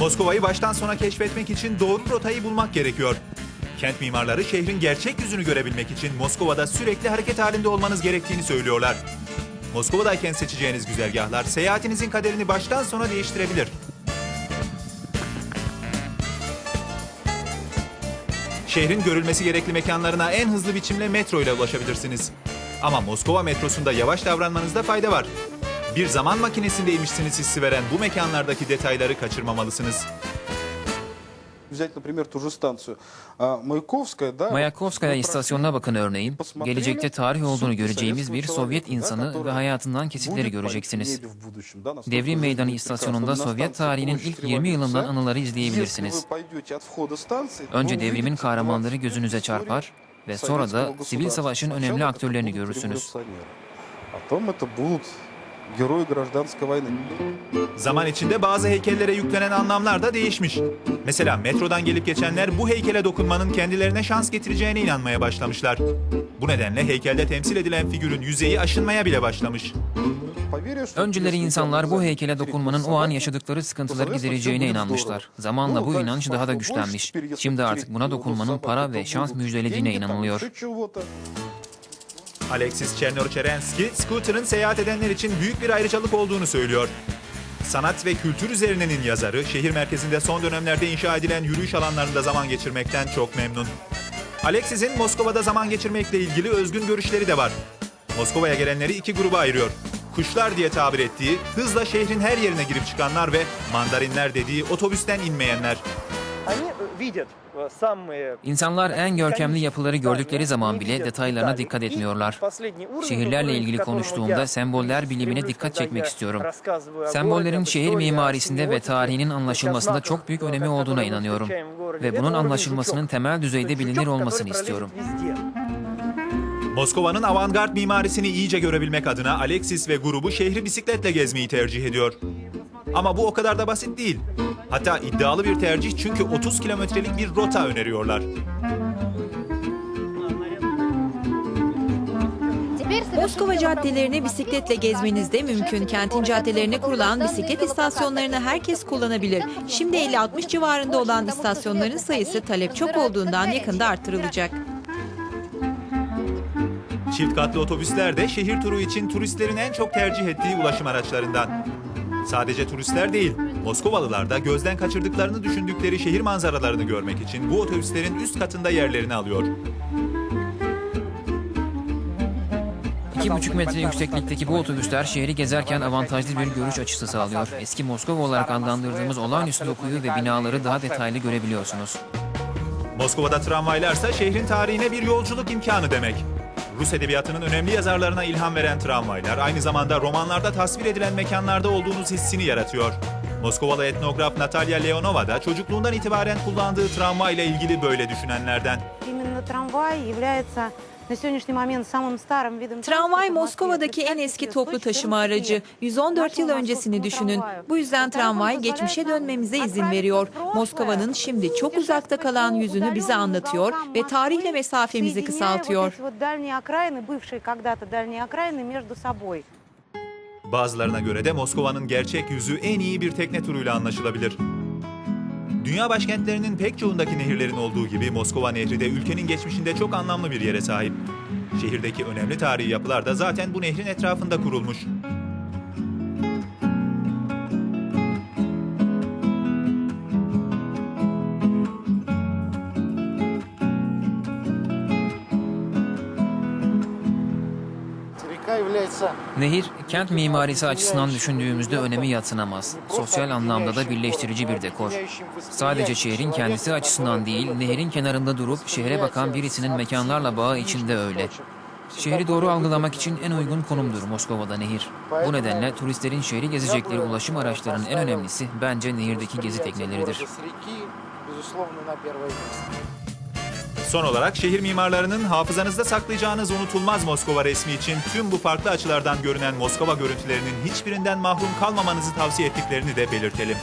Moskova'yı baştan sona keşfetmek için doğru rotayı bulmak gerekiyor. Kent mimarları şehrin gerçek yüzünü görebilmek için Moskova'da sürekli hareket halinde olmanız gerektiğini söylüyorlar. Moskova'dayken seçeceğiniz güzergahlar seyahatinizin kaderini baştan sona değiştirebilir. Şehrin görülmesi gerekli mekanlarına en hızlı biçimde metro ile ulaşabilirsiniz. Ama Moskova metrosunda yavaş davranmanızda fayda var. Bir zaman makinesindeymişsiniz hissi veren bu mekanlardaki detayları kaçırmamalısınız Взять, например, ту же станцию а, Маяковская, да? Mayakovskaya istasyonuna bakın örneğin. Gelecekte tarih olduğunu göreceğimiz bir Sovyet insanı ve hayatından kesitleri göreceksiniz. Devrim Meydanı istasyonunda Sovyet tarihinin ilk 20 yılından anıları izleyebilirsiniz. Önce devrimin kahramanları gözünüze çarpar ve sonra da sivil savaşın önemli aktörlerini görürsünüz. А Потом это будут герои гражданской войны. Zaman içinde bazı heykellere yüklenen anlamlar da değişmiş. Mesela metrodan gelip geçenler bu heykele dokunmanın kendilerine şans getireceğine inanmaya başlamışlar. Bu nedenle heykelde temsil edilen figürün yüzeyi aşınmaya bile başlamış. Поверье, что Önceleri если insanlar bu показать heykele три dokunmanın o an yaşadıkları sıkıntıları gidereceğine inanmışlar. Zamanla bu inanç daha da güçlenmiş. Şimdi artık buna dokunmanın para ve şans müjdelediğine inanılıyor. Alexis Czernocherenski, scooter'ın seyahat edenler için büyük bir ayrıcalık olduğunu söylüyor. Sanat ve kültür üzerinenin yazarı, şehir merkezinde son dönemlerde inşa edilen yürüyüş alanlarında zaman geçirmekten çok memnun. Alexis'in Moskova'da zaman geçirmekle ilgili özgün görüşleri de var. Moskova'ya gelenleri iki gruba ayırıyor. Kuşlar diye tabir ettiği, hızla şehrin her yerine girip çıkanlar ve mandarinler dediği otobüsten inmeyenler. Hayır. İnsanlar en görkemli yapıları gördükleri zaman bile detaylarına dikkat etmiyorlar. Şehirlerle ilgili konuştuğumda semboller bilimine dikkat çekmek istiyorum. Sembollerin şehir mimarisinde ve tarihinin anlaşılmasında çok büyük önemi olduğuna inanıyorum. Ve bunun anlaşılmasının temel düzeyde bilinir olmasını istiyorum. Moskova'nın avantgard mimarisini iyice görebilmek adına Alexis ve grubu şehri bisikletle gezmeyi tercih ediyor. Ama bu o kadar da basit değil. Hatta iddialı bir tercih çünkü 30 kilometrelik bir rota öneriyorlar. Moskova caddelerini bisikletle gezmeniz de mümkün. Kentin caddelerine kurulan bisiklet istasyonlarını herkes kullanabilir. Şimdi 50-60 civarında olan istasyonların sayısı talep çok olduğundan yakında artırılacak. Çift katlı otobüsler de şehir turu için turistlerin en çok tercih ettiği ulaşım araçlarından. Sadece turistler değil, Moskovalılar da gözden kaçırdıklarını düşündükleri şehir manzaralarını görmek için bu otobüslerin üst katında yerlerini alıyor. 2,5 metre yükseklikteki bu otobüsler şehri gezerken avantajlı bir görüş açısı sağlıyor. Eski Moskova olarak adlandırdığımız olağanüstü dokuyu ve binaları daha detaylı görebiliyorsunuz. Moskova'da tramvaylarsa şehrin tarihine bir yolculuk imkanı demek. Rus edebiyatının önemli yazarlarına ilham veren tramvaylar aynı zamanda romanlarda tasvir edilen mekanlarda olduğunuz hissini yaratıyor. Moskovalı etnograf Natalya Leonova da çocukluğundan itibaren kullandığı tramvayla ilgili böyle düşünenlerden. Именно трамвай является Tramvay Moskova'daki en eski toplu taşıma aracı. 114 yıl öncesini düşünün. Bu yüzden tramvay geçmişe dönmemize izin veriyor. Moskova'nın şimdi çok uzakta kalan yüzünü bize anlatıyor ve tarihle mesafemizi kısaltıyor. Bazılarına göre de Moskova'nın gerçek yüzü en iyi bir tekne turuyla anlaşılabilir. Dünya başkentlerinin pek çoğundaki nehirlerin olduğu gibi Moskova Nehri de ülkenin geçmişinde çok anlamlı bir yere sahip. Şehirdeki önemli tarihi yapılar da zaten bu nehrin etrafında kurulmuş. Nehir, kent mimarisi açısından düşündüğümüzde önemi yatsınamaz. Sosyal anlamda da birleştirici bir dekor. Sadece şehrin kendisi açısından değil, nehrin kenarında durup şehre bakan birisinin mekanlarla bağı içinde öyle. Şehri doğru algılamak için en uygun konumdur Moskova'da nehir. Bu nedenle turistlerin şehri gezecekleri ulaşım araçlarının en önemlisi bence nehirdeki gezi tekneleridir. Son olarak şehir mimarlarının hafızanızda saklayacağınız unutulmaz Moskova resmi için tüm bu farklı açılardan görünen Moskova görüntülerinin hiçbirinden mahrum kalmamanızı tavsiye ettiklerini de belirtelim.